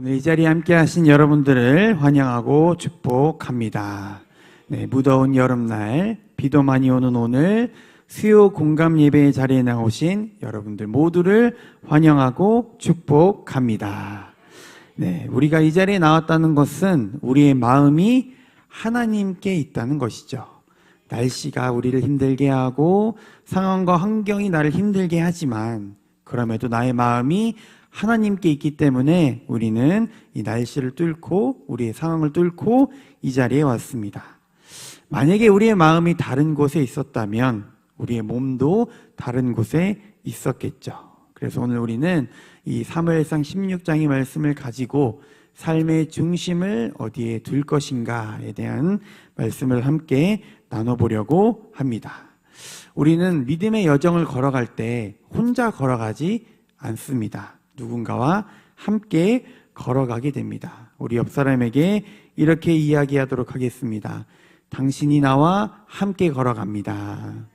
오늘 이 자리에 함께 하신 여러분들을 환영하고 축복합니다. 네, 무더운 여름날, 비도 많이 오는 오늘, 수요 공감 예배의 자리에 나오신 여러분들 모두를 환영하고 축복합니다. 네, 우리가 이 자리에 나왔다는 것은 우리의 마음이 하나님께 있다는 것이죠. 날씨가 우리를 힘들게 하고 상황과 환경이 나를 힘들게 하지만 그럼에도 나의 마음이 하나님께 있기 때문에 우리는 이 날씨를 뚫고 우리의 상황을 뚫고 이 자리에 왔습니다. 만약에 우리의 마음이 다른 곳에 있었다면 우리의 몸도 다른 곳에 있었겠죠. 그래서 오늘 우리는 이 사무엘상 16장의 말씀을 가지고 삶의 중심을 어디에 둘 것인가에 대한 말씀을 함께 나눠보려고 합니다. 우리는 믿음의 여정을 걸어갈 때 혼자 걸어가지 않습니다. 누군가와 함께 걸어가게 됩니다. 우리 옆 사람에게 이렇게 이야기하도록 하겠습니다. 당신이 나와 함께 걸어갑니다.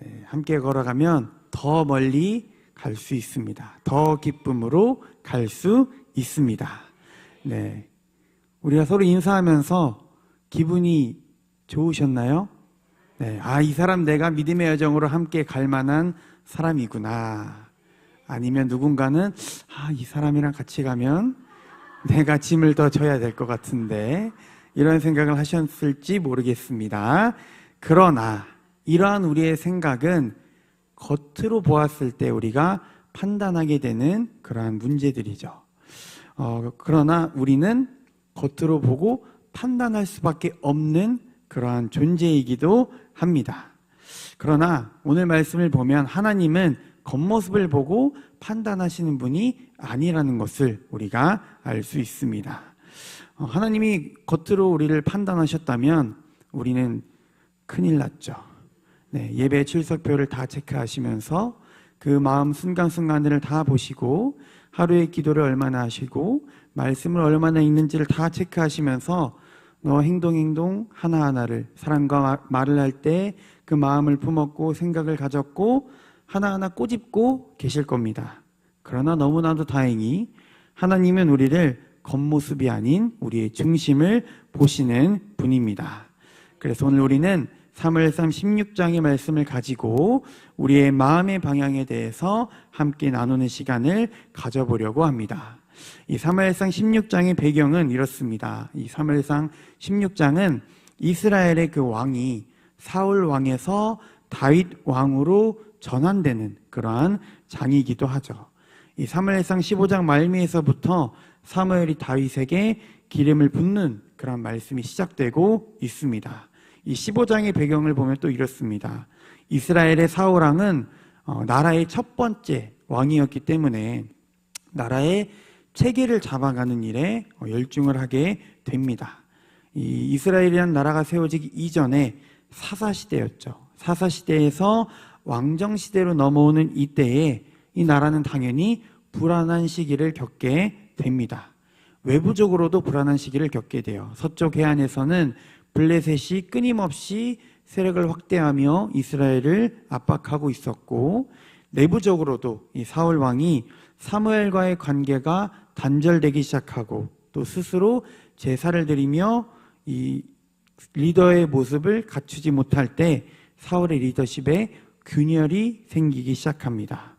네, 함께 걸어가면 더 멀리 갈 수 있습니다. 더 기쁨으로 갈 수 있습니다. 네. 우리가 서로 인사하면서 기분이 좋으셨나요? 네. 아, 이 사람 내가 믿음의 여정으로 함께 갈 만한 사람이구나. 아니면 누군가는, 아, 이 사람이랑 같이 가면 내가 짐을 더 져야 될 것 같은데, 이런 생각을 하셨을지 모르겠습니다. 그러나, 이러한 우리의 생각은 겉으로 보았을 때 우리가 판단하게 되는 그러한 문제들이죠. 어, 그러나 우리는 겉으로 보고 판단할 수밖에 없는 그러한 존재이기도 합니다. 그러나 오늘 말씀을 보면 하나님은 겉모습을 보고 판단하시는 분이 아니라는 것을 우리가 알 수 있습니다. 어, 하나님이 겉으로 우리를 판단하셨다면 우리는 큰일 났죠. 네, 예배 출석표를 다 체크하시면서 그 마음 순간순간들을 다 보시고 하루의 기도를 얼마나 하시고 말씀을 얼마나 읽는지를 다 체크하시면서 너 행동 행동 하나하나를 사람과 말을 할 때 그 마음을 품었고 생각을 가졌고 하나하나 꼬집고 계실 겁니다. 그러나 너무나도 다행히 하나님은 우리를 겉모습이 아닌 우리의 중심을 보시는 분입니다. 그래서 오늘 우리는 3월삼 16장의 말씀을 가지고 우리의 마음의 방향에 대해서 함께 나누는 시간을 가져보려고 합니다. 이 사무엘상 16장의 배경은 이렇습니다. 이 사무엘상 16장은 이스라엘의 그 왕이 사울 왕에서 다윗 왕으로 전환되는 그러한 장이기도 하죠. 이 사무엘상 15장 말미에서부터 사무엘이 다윗에게 기름을 붓는 그런 말씀이 시작되고 있습니다. 이 15장의 배경을 보면 또 이렇습니다. 이스라엘의 사울 왕은 어, 나라의 첫 번째 왕이었기 때문에 나라의 체계를 잡아가는 일에 어, 열중을 하게 됩니다. 이 이스라엘이라는 나라가 세워지기 이전에 사사 시대였죠. 사사 시대에서 왕정 시대로 넘어오는 이때에 이 나라는 당연히 불안한 시기를 겪게 됩니다. 외부적으로도 불안한 시기를 겪게 돼요. 서쪽 해안에서는 블레셋이 끊임없이 세력을 확대하며 이스라엘을 압박하고 있었고 내부적으로도 이 사울 왕이 사무엘과의 관계가 단절되기 시작하고 또 스스로 제사를 드리며 이 리더의 모습을 갖추지 못할 때 사울의 리더십에 균열이 생기기 시작합니다.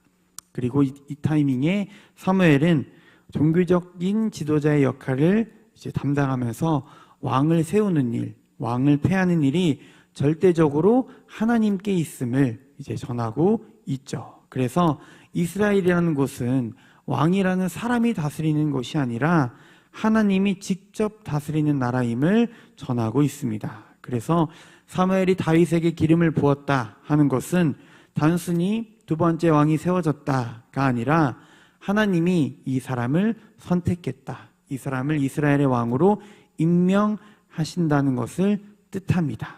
그리고 이, 이 타이밍에 사무엘은 종교적인 지도자의 역할을 이제 담당하면서 왕을 세우는 일, 왕을 패하는 일이 절대적으로 하나님께 있음을 이제 전하고 있죠. 그래서 이스라엘이라는 곳은 왕이라는 사람이 다스리는 것이 아니라 하나님이 직접 다스리는 나라임을 전하고 있습니다. 그래서 사무엘이 다윗에게 기름을 부었다 하는 것은 단순히 두 번째 왕이 세워졌다가 아니라 하나님이 이 사람을 선택했다. 이 사람을 이스라엘의 왕으로 임명하신다는 것을 뜻합니다.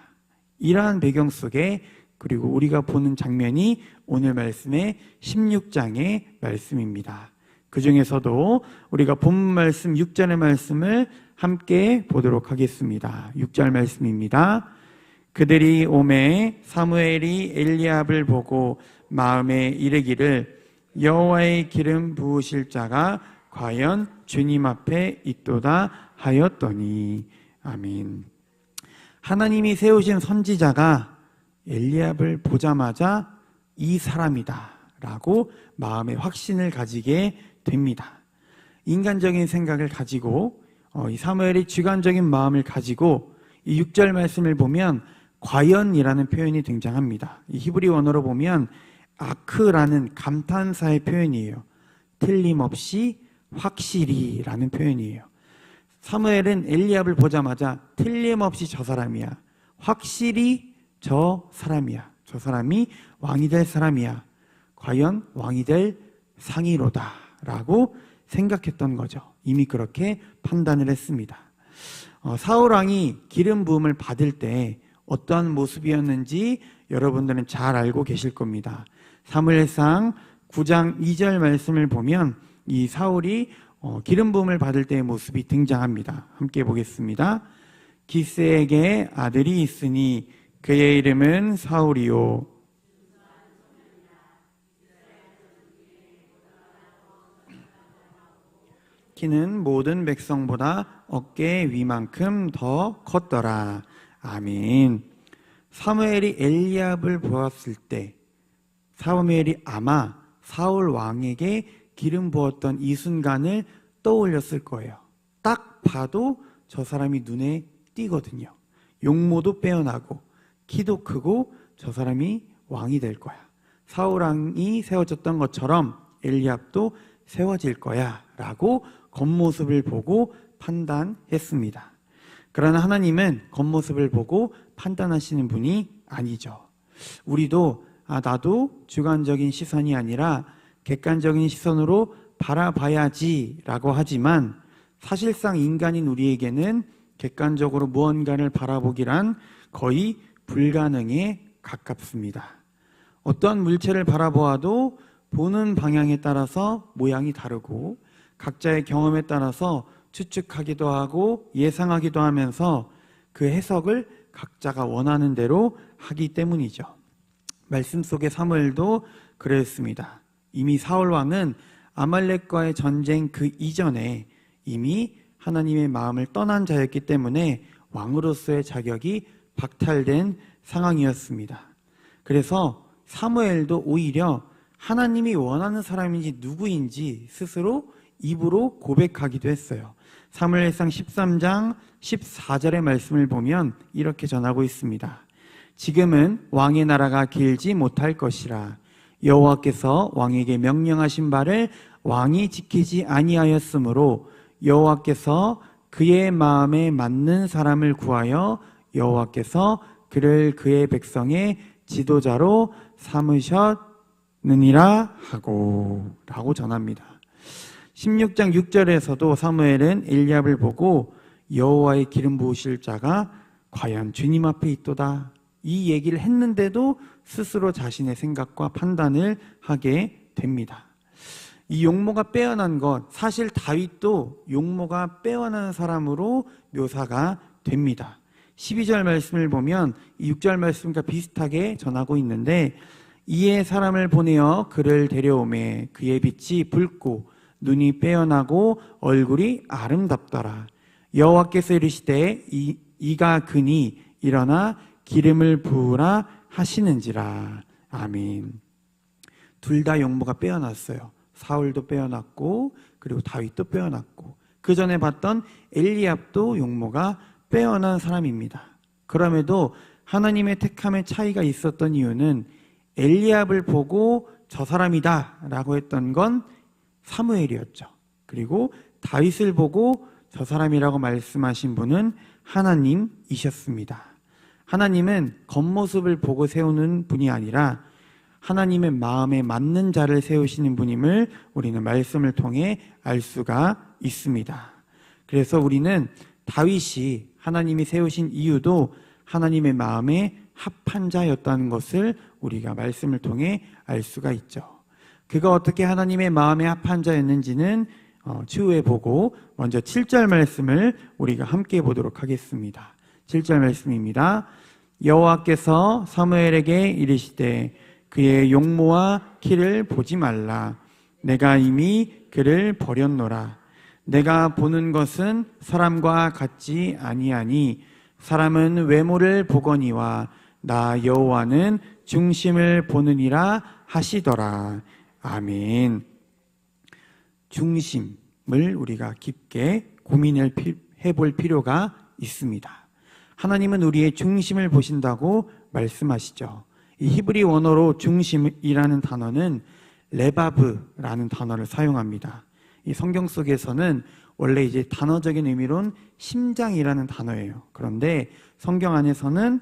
이러한 배경 속에 그리고 우리가 보는 장면이 오늘 말씀의 16장의 말씀입니다. 그 중에서도 우리가 본 말씀 6절의 말씀을 함께 보도록 하겠습니다. 6절 말씀입니다. 그들이 오매 사무엘이 엘리압을 보고 마음에 이르기를 여호와의 기름 부으실 자가 과연 주님 앞에 있도다 하였더니 아멘. 하나님이 세우신 선지자가 엘리압을 보자마자 이 사람이다라고 마음의 확신을 가지게 됩니다. 인간적인 생각을 가지고 어, 이 사무엘이 주관적인 마음을 가지고 이 6절 말씀을 보면 과연이라는 표현이 등장합니다. 이 히브리 원어로 보면 아크라는 감탄사의 표현이에요. 틀림없이 확실히라는 표현이에요. 사무엘은 엘리압을 보자마자 틀림없이 저 사람이야. 확실히 저 사람이야. 저 사람이 왕이 될 사람이야. 과연 왕이 될 상이로다. 라고 생각했던 거죠. 이미 그렇게 판단을 했습니다. 어, 사울왕이 기름 부음을 받을 때 어떠한 모습이었는지 여러분들은 잘 알고 계실 겁니다. 사무엘상 9장 2절 말씀을 보면 이 사울이 어, 기름 부음을 받을 때의 모습이 등장합니다. 함께 보겠습니다. 기스에게 아들이 있으니 그의 이름은 사울이요. 키는 모든 백성보다 어깨 위만큼 더 컸더라. 아멘. 사무엘이 엘리압을 보았을 때 사무엘이 아마 사울 왕에게 기름 부었던 이 순간을 떠올렸을 거예요. 딱 봐도 저 사람이 눈에 띄거든요. 용모도 빼어나고 키도 크고 저 사람이 왕이 될 거야. 사울 왕이 세워졌던 것처럼 엘리압도 세워질 거야라고 겉모습을 보고 판단했습니다. 그러나 하나님은 겉모습을 보고 판단하시는 분이 아니죠. 우리도 아 나도 주관적인 시선이 아니라 객관적인 시선으로 바라봐야지라고 하지만 사실상 인간인 우리에게는 객관적으로 무언가를 바라보기란 거의 불가능에 가깝습니다. 어떤 물체를 바라보아도 보는 방향에 따라서 모양이 다르고 각자의 경험에 따라서 추측하기도 하고 예상하기도 하면서 그 해석을 각자가 원하는 대로 하기 때문이죠. 말씀 속의 사무엘도 그랬습니다. 이미 사울 왕은 아말렉과의 전쟁 그 이전에 이미 하나님의 마음을 떠난 자였기 때문에 왕으로서의 자격이 박탈된 상황이었습니다. 그래서 사무엘도 오히려 하나님이 원하는 사람인지 누구인지 스스로 입으로 고백하기도 했어요. 사무엘상 13장 14절의 말씀을 보면 이렇게 전하고 있습니다. 지금은 왕의 나라가 길지 못할 것이라 여호와께서 왕에게 명령하신 바를 왕이 지키지 아니하였으므로 여호와께서 그의 마음에 맞는 사람을 구하여 여호와께서 그를 그의 백성의 지도자로 삼으셨느니라 하고 라고 전합니다. 16장 6절에서도 사무엘은 엘리압을 보고 여호와의 기름 부으실 자가 과연 주님 앞에 있도다. 이 얘기를 했는데도 스스로 자신의 생각과 판단을 하게 됩니다. 이 용모가 빼어난 것, 사실 다윗도 용모가 빼어난 사람으로 묘사가 됩니다. 12절 말씀을 보면 이 6절 말씀과 비슷하게 전하고 있는데 이에 사람을 보내어 그를 데려오매 그의 빛이 붉고 눈이 빼어나고 얼굴이 아름답더라. 여호와께서 이르시되 이, 이가 그니 일어나 기름을 부으라 하시는지라. 아멘. 둘다 용모가 빼어났어요. 사울도 빼어났고 그리고 다윗도 빼어났고 그 전에 봤던 엘리압도 용모가 빼어난 사람입니다. 그럼에도 하나님의 택함의 차이가 있었던 이유는 엘리압을 보고 저 사람이다라고 했던 건 사무엘이었죠. 그리고 다윗을 보고 저 사람이라고 말씀하신 분은 하나님이셨습니다. 하나님은 겉모습을 보고 세우는 분이 아니라 하나님의 마음에 맞는 자를 세우시는 분임을 우리는 말씀을 통해 알 수가 있습니다. 그래서 우리는 다윗이 하나님이 세우신 이유도 하나님의 마음에 합한 자였다는 것을 우리가 말씀을 통해 알 수가 있죠. 그가 어떻게 하나님의 마음에 합한 자였는지는 어, 추후에 보고 먼저 7절 말씀을 우리가 함께 보도록 하겠습니다. 7절 말씀입니다. 여호와께서 사무엘에게 이르시되 그의 용모와 키를 보지 말라 내가 이미 그를 버렸노라. 내가 보는 것은 사람과 같지 아니하니 사람은 외모를 보거니와 나 여호와는 중심을 보느니라 하시더라. 아멘. 중심을 우리가 깊게 고민을 해볼 필요가 있습니다. 하나님은 우리의 중심을 보신다고 말씀하시죠. 이 히브리 원어로 중심이라는 단어는 레바브라는 단어를 사용합니다. 이 성경 속에서는 원래 이제 단어적인 의미로는 심장이라는 단어예요. 그런데 성경 안에서는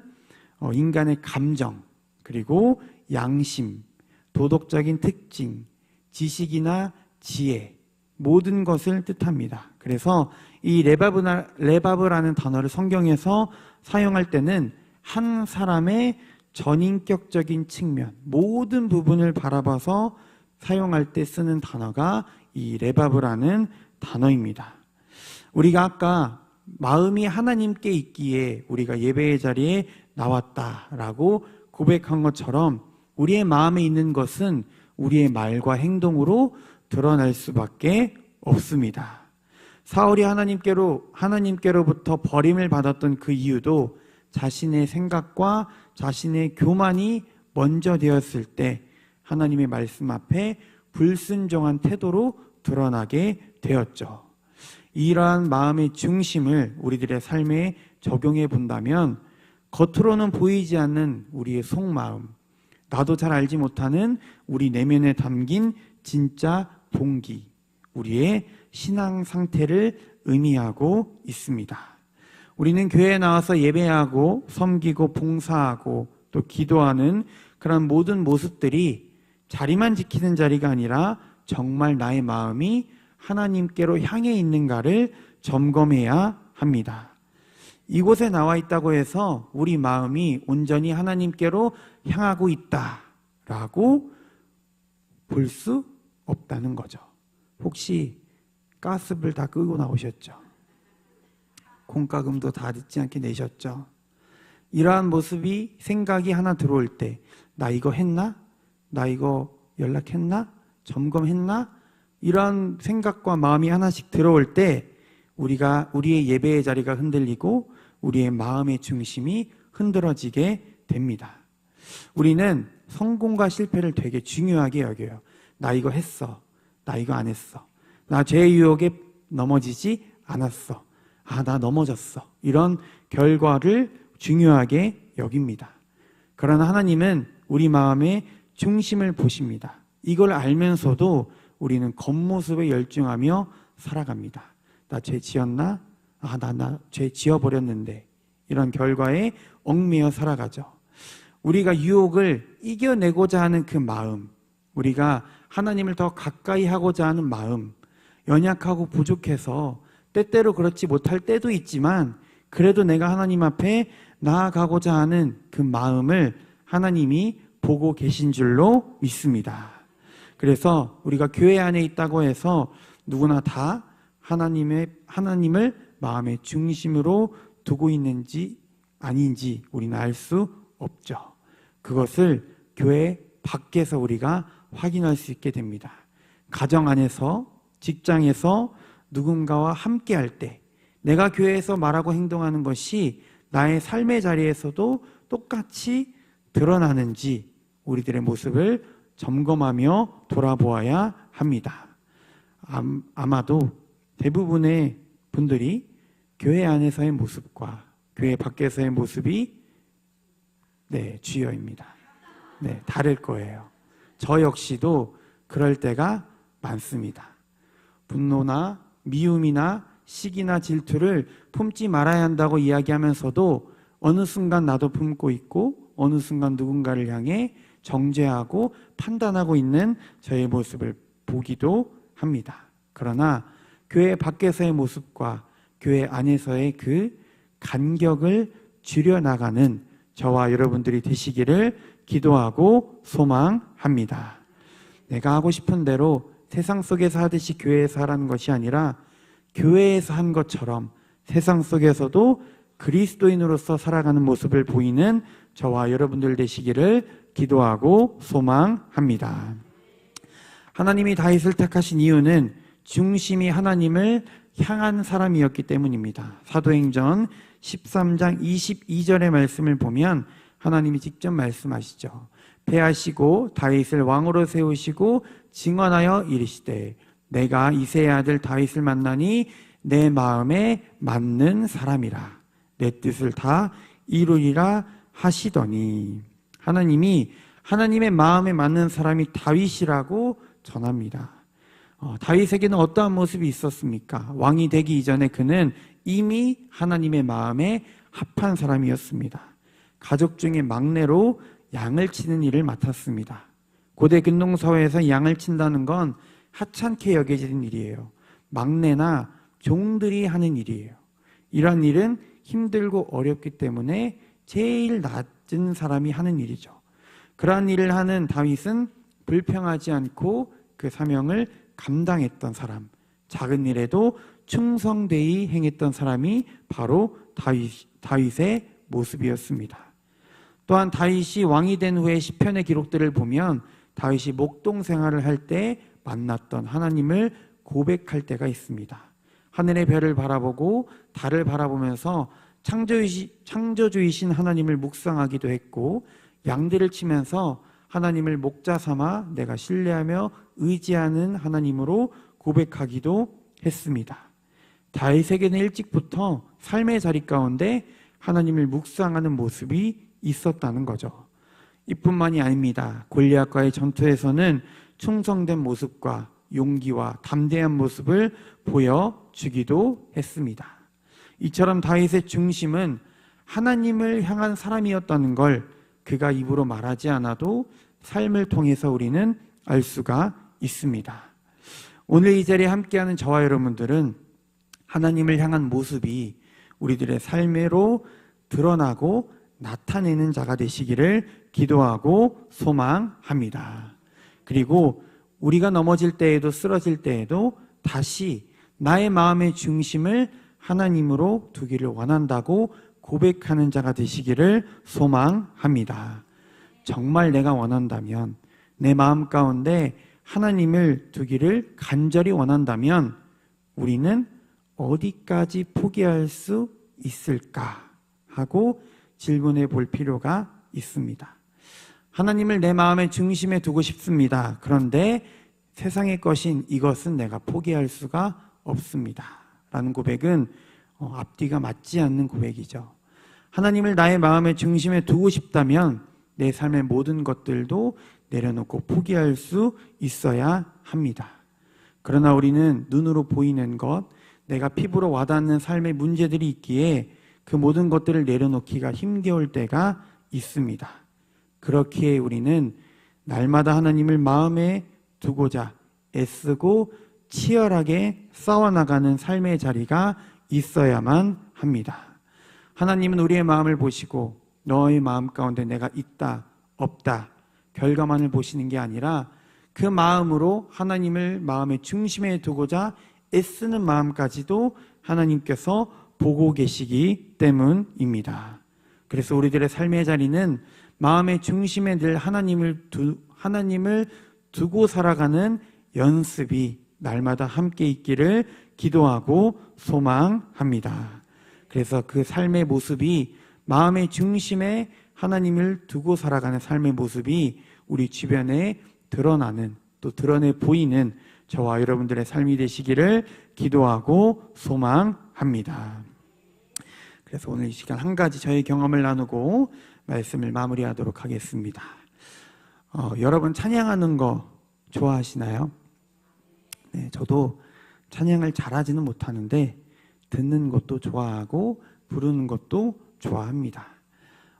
어, 인간의 감정, 그리고 양심, 도덕적인 특징, 지식이나 지혜, 모든 것을 뜻합니다. 그래서 이 레바브나, 레바브라는 단어를 성경에서 사용할 때는 한 사람의 전인격적인 측면, 모든 부분을 바라봐서 사용할 때 쓰는 단어가 이 레바브라는 단어입니다. 우리가 아까 마음이 하나님께 있기에 우리가 예배의 자리에 나왔다라고 고백한 것처럼 우리의 마음에 있는 것은 우리의 말과 행동으로 드러날 수밖에 없습니다. 사울이 하나님께로 하나님께로부터 버림을 받았던 그 이유도 자신의 생각과 자신의 교만이 먼저 되었을 때 하나님의 말씀 앞에 불순종한 태도로 드러나게 되었죠. 이러한 마음의 중심을 우리들의 삶에 적용해 본다면 겉으로는 보이지 않는 우리의 속마음, 나도 잘 알지 못하는 우리 내면에 담긴 진짜 동기, 우리의 신앙 상태를 의미하고 있습니다. 우리는 교회에 나와서 예배하고 섬기고 봉사하고 또 기도하는 그런 모든 모습들이 자리만 지키는 자리가 아니라 정말 나의 마음이 하나님께로 향해 있는가를 점검해야 합니다. 이곳에 나와 있다고 해서 우리 마음이 온전히 하나님께로 향하고 있다라고 볼 수 없다는 거죠. 혹시 가스불 다 끄고 나오셨죠? 공과금도 다 듣지 않게 내셨죠? 이러한 모습이 생각이 하나 들어올 때, 나 이거 했나? 나 이거 연락했나? 점검했나? 이러한 생각과 마음이 하나씩 들어올 때, 우리가, 우리의 예배의 자리가 흔들리고, 우리의 마음의 중심이 흔들어지게 됩니다. 우리는 성공과 실패를 되게 중요하게 여겨요. 나 이거 했어. 나 이거 안 했어. 나죄 유혹에 넘어지지 않았어. 아, 나 넘어졌어. 이런 결과를 중요하게 여깁니다. 그러나 하나님은 우리 마음의 중심을 보십니다. 이걸 알면서도 우리는 겉모습에 열중하며 살아갑니다. 나 죄 지었나? 아, 나, 나, 죄 지어버렸는데. 이런 결과에 얽매여 살아가죠. 우리가 유혹을 이겨내고자 하는 그 마음, 우리가 하나님을 더 가까이 하고자 하는 마음, 연약하고 부족해서 때때로 그렇지 못할 때도 있지만, 그래도 내가 하나님 앞에 나아가고자 하는 그 마음을 하나님이 보고 계신 줄로 믿습니다. 그래서 우리가 교회 안에 있다고 해서 누구나 다 하나님의, 하나님을 마음의 중심으로 두고 있는지 아닌지 우리는 알 수 없죠. 그것을 교회 밖에서 우리가 확인할 수 있게 됩니다. 가정 안에서, 직장에서 누군가와 함께 할 때, 내가 교회에서 말하고 행동하는 것이 나의 삶의 자리에서도 똑같이 드러나는지 우리들의 모습을 점검하며 돌아보아야 합니다. 아마도 대부분의 분들이 교회 안에서의 모습과 교회 밖에서의 모습이 네, 주여입니다. 네, 다를 거예요. 저 역시도 그럴 때가 많습니다. 분노나 미움이나 시기나 질투를 품지 말아야 한다고 이야기하면서도 어느 순간 나도 품고 있고 어느 순간 누군가를 향해 정죄하고 판단하고 있는 저의 모습을 보기도 합니다. 그러나 교회 밖에서의 모습과 교회 안에서의 그 간격을 줄여나가는 저와 여러분들이 되시기를 기도하고 소망합니다. 내가 하고 싶은 대로 세상 속에서 하듯이 교회에서 하라는 것이 아니라 교회에서 한 것처럼 세상 속에서도 그리스도인으로서 살아가는 모습을 보이는 저와 여러분들 되시기를 기도하고 소망합니다. 하나님이 다윗을 택하신 이유는 중심이 하나님을 향한 사람이었기 때문입니다. 사도행전 13장 22절의 말씀을 보면 하나님이 직접 말씀하시죠. 패하시고 다윗을 왕으로 세우시고 증언하여 이르시되 내가 이세의 아들 다윗을 만나니 내 마음에 맞는 사람이라 내 뜻을 다 이루리라 하시더니 하나님이 하나님의 마음에 맞는 사람이 다윗이라고 전합니다. 어, 다윗에게는 어떠한 모습이 있었습니까? 왕이 되기 이전에 그는 이미 하나님의 마음에 합한 사람이었습니다. 가족 중에 막내로 양을 치는 일을 맡았습니다. 고대 근동사회에서 양을 친다는 건 하찮게 여겨지는 일이에요. 막내나 종들이 하는 일이에요. 이러한 일은 힘들고 어렵기 때문에 제일 낮은 사람이 하는 일이죠. 그러한 일을 하는 다윗은 불평하지 않고 그 사명을 감당했던 사람, 작은 일에도 충성되이 행했던 사람이 바로 다윗, 다윗 의 모습이었습니다. 또한 다윗이 왕이 된 후에 시편의 기록들을 보면 다윗이 목동 생활을 할 때 만났던 하나님을 고백할 때가 있습니다. 하늘의 별을 바라보고 달을 바라보면서 창조주이신 하나님을 묵상하기도 했고 양들을 치면서 하나님을 목자 삼아 내가 신뢰하며 의지하는 하나님으로 고백하기도 했습니다. 다윗에게는 일찍부터 삶의 자리 가운데 하나님을 묵상하는 모습이 있었다는 거죠. 이뿐만이 아닙니다. 골리앗과의 전투에서는 충성된 모습과 용기와 담대한 모습을 보여주기도 했습니다. 이처럼 다윗의 중심은 하나님을 향한 사람이었다는 걸 그가 입으로 말하지 않아도 삶을 통해서 우리는 알 수가 있습니다. 오늘 이 자리에 함께하는 저와 여러분들은 하나님을 향한 모습이 우리들의 삶으로 드러나고 나타내는 자가 되시기를 기도하고 소망합니다. 그리고 우리가 넘어질 때에도 쓰러질 때에도 다시 나의 마음의 중심을 하나님으로 두기를 원한다고 고백하는 자가 되시기를 소망합니다. 정말 내가 원한다면 내 마음 가운데 하나님을 두기를 간절히 원한다면 우리는 어디까지 포기할 수 있을까 하고 질문해 볼 필요가 있습니다. 하나님을 내 마음의 중심에 두고 싶습니다. 그런데 세상의 것인 이것은 내가 포기할 수가 없습니다. 라는 고백은 어, 앞뒤가 맞지 않는 고백이죠. 하나님을 나의 마음의 중심에 두고 싶다면 내 삶의 모든 것들도 내려놓고 포기할 수 있어야 합니다. 그러나 우리는 눈으로 보이는 것, 내가 피부로 와닿는 삶의 문제들이 있기에 그 모든 것들을 내려놓기가 힘겨울 때가 있습니다. 그렇기에 우리는 날마다 하나님을 마음에 두고자 애쓰고 치열하게 싸워나가는 삶의 자리가 있어야만 합니다. 하나님은 우리의 마음을 보시고 너의 마음 가운데 내가 있다, 없다, 결과만을 보시는 게 아니라 그 마음으로 하나님을 마음의 중심에 두고자 애쓰는 마음까지도 하나님께서 보고 계시기 때문입니다. 그래서 우리들의 삶의 자리는 마음의 중심에 늘 하나님을 두, 하나님을 두고 살아가는 연습이 날마다 함께 있기를 기도하고 소망합니다. 그래서 그 삶의 모습이 마음의 중심에 하나님을 두고 살아가는 삶의 모습이 우리 주변에 드러나는 또 드러내 보이는 저와 여러분들의 삶이 되시기를 기도하고 소망합니다. 그래서 오늘 이 시간 한 가지 저의 경험을 나누고 말씀을 마무리하도록 하겠습니다. 어, 여러분 찬양하는 거 좋아하시나요? 네, 저도 찬양을 잘하지는 못하는데 듣는 것도 좋아하고 부르는 것도 좋아합니다.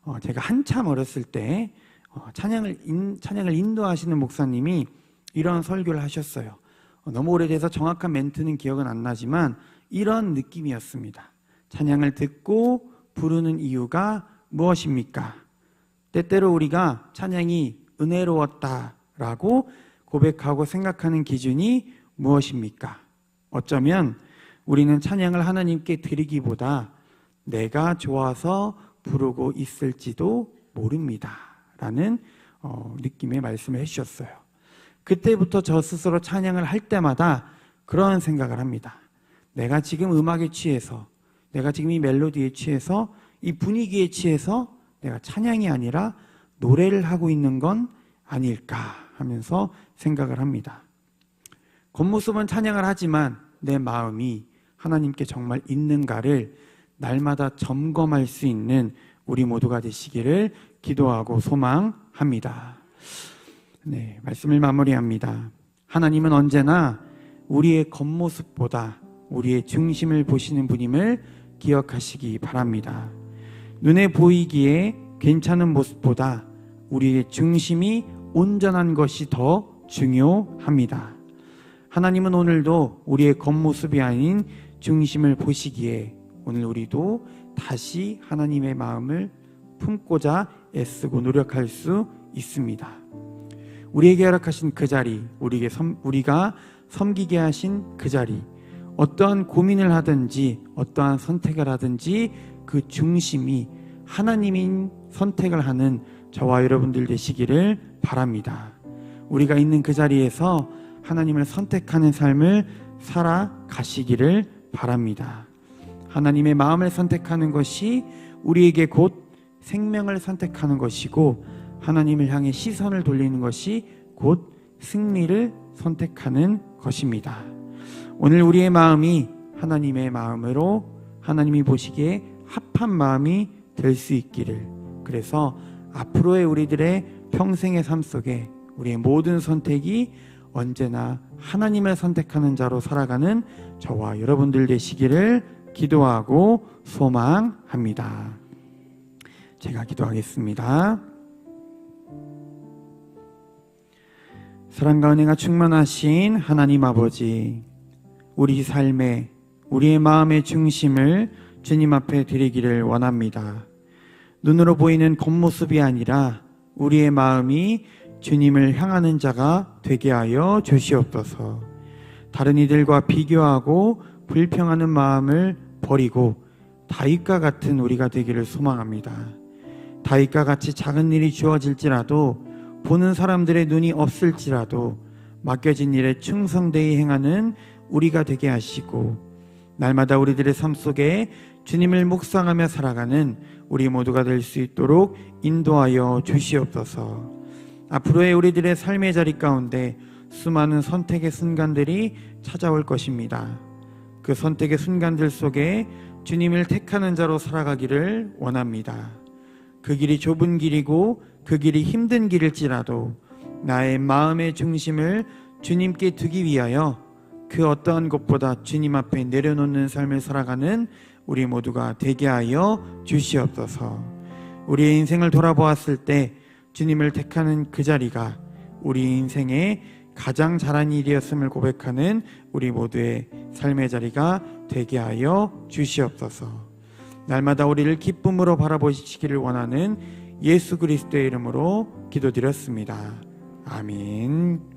어, 제가 한참 어렸을 때 어, 찬양을 인, 찬양을 인도하시는 목사님이 이런 설교를 하셨어요. 어, 너무 오래돼서 정확한 멘트는 기억은 안 나지만 이런 느낌이었습니다. 찬양을 듣고 부르는 이유가 무엇입니까? 때때로 우리가 찬양이 은혜로웠다라고 고백하고 생각하는 기준이 무엇입니까? 어쩌면 우리는 찬양을 하나님께 드리기보다 내가 좋아서 부르고 있을지도 모릅니다. 라는 어, 느낌의 말씀을 해주셨어요. 그때부터 저 스스로 찬양을 할 때마다 그런 생각을 합니다. 내가 지금 음악에 취해서, 내가 지금 이 멜로디에 취해서, 이 분위기에 취해서 내가 찬양이 아니라 노래를 하고 있는 건 아닐까 하면서 생각을 합니다. 겉모습은 찬양을 하지만 내 마음이 하나님께 정말 있는가를 날마다 점검할 수 있는 우리 모두가 되시기를 기도하고 소망합니다. 네, 말씀을 마무리합니다. 하나님은 언제나 우리의 겉모습보다 우리의 중심을 보시는 분임을 기억하시기 바랍니다. 눈에 보이기에 괜찮은 모습보다 우리의 중심이 온전한 것이 더 중요합니다. 하나님은 오늘도 우리의 겉모습이 아닌 중심을 보시기에 오늘 우리도 다시 하나님의 마음을 품고자 애쓰고 노력할 수 있습니다. 우리에게 허락하신 그 자리, 우리에게 섬, 우리가 섬기게 하신 그 자리, 어떠한 고민을 하든지 어떠한 선택을 하든지 그 중심이 하나님인 선택을 하는 저와 여러분들 되시기를 바랍니다. 우리가 있는 그 자리에서 하나님을 선택하는 삶을 살아가시기를 바랍니다. 하나님의 마음을 선택하는 것이 우리에게 곧 생명을 선택하는 것이고 하나님을 향해 시선을 돌리는 것이 곧 승리를 선택하는 것입니다. 오늘 우리의 마음이 하나님의 마음으로 하나님이 보시기에 합한 마음이 될 수 있기를 그래서 앞으로의 우리들의 평생의 삶 속에 우리의 모든 선택이 언제나 하나님을 선택하는 자로 살아가는 저와 여러분들 되시기를 기도하고 소망합니다. 제가 기도하겠습니다. 사랑과 은혜가 충만하신 하나님 아버지, 우리 삶에 우리의 마음의 중심을 주님 앞에 드리기를 원합니다. 눈으로 보이는 겉모습이 아니라 우리의 마음이 주님을 향하는 자가 되게 하여 주시옵소서. 다른 이들과 비교하고 불평하는 마음을 버리고 다윗과 같은 우리가 되기를 소망합니다. 다윗과 같이 작은 일이 주어질지라도 보는 사람들의 눈이 없을지라도 맡겨진 일에 충성되이 행하는 우리가 되게 하시고 날마다 우리들의 삶 속에 주님을 묵상하며 살아가는 우리 모두가 될 수 있도록 인도하여 주시옵소서. 앞으로의 우리들의 삶의 자리 가운데 수많은 선택의 순간들이 찾아올 것입니다. 그 선택의 순간들 속에 주님을 택하는 자로 살아가기를 원합니다. 그 길이 좁은 길이고 그 길이 힘든 길일지라도 나의 마음의 중심을 주님께 두기 위하여 그 어떠한 것보다 주님 앞에 내려놓는 삶을 살아가는 우리 모두가 되게 하여 주시옵소서. 우리의 인생을 돌아보았을 때 주님을 택하는 그 자리가 우리 인생의 가장 잘한 일이었음을 고백하는 우리 모두의 삶의 자리가 되게 하여 주시옵소서. 날마다 우리를 기쁨으로 바라보시기를 원하는 예수 그리스도의 이름으로 기도드렸습니다. 아멘.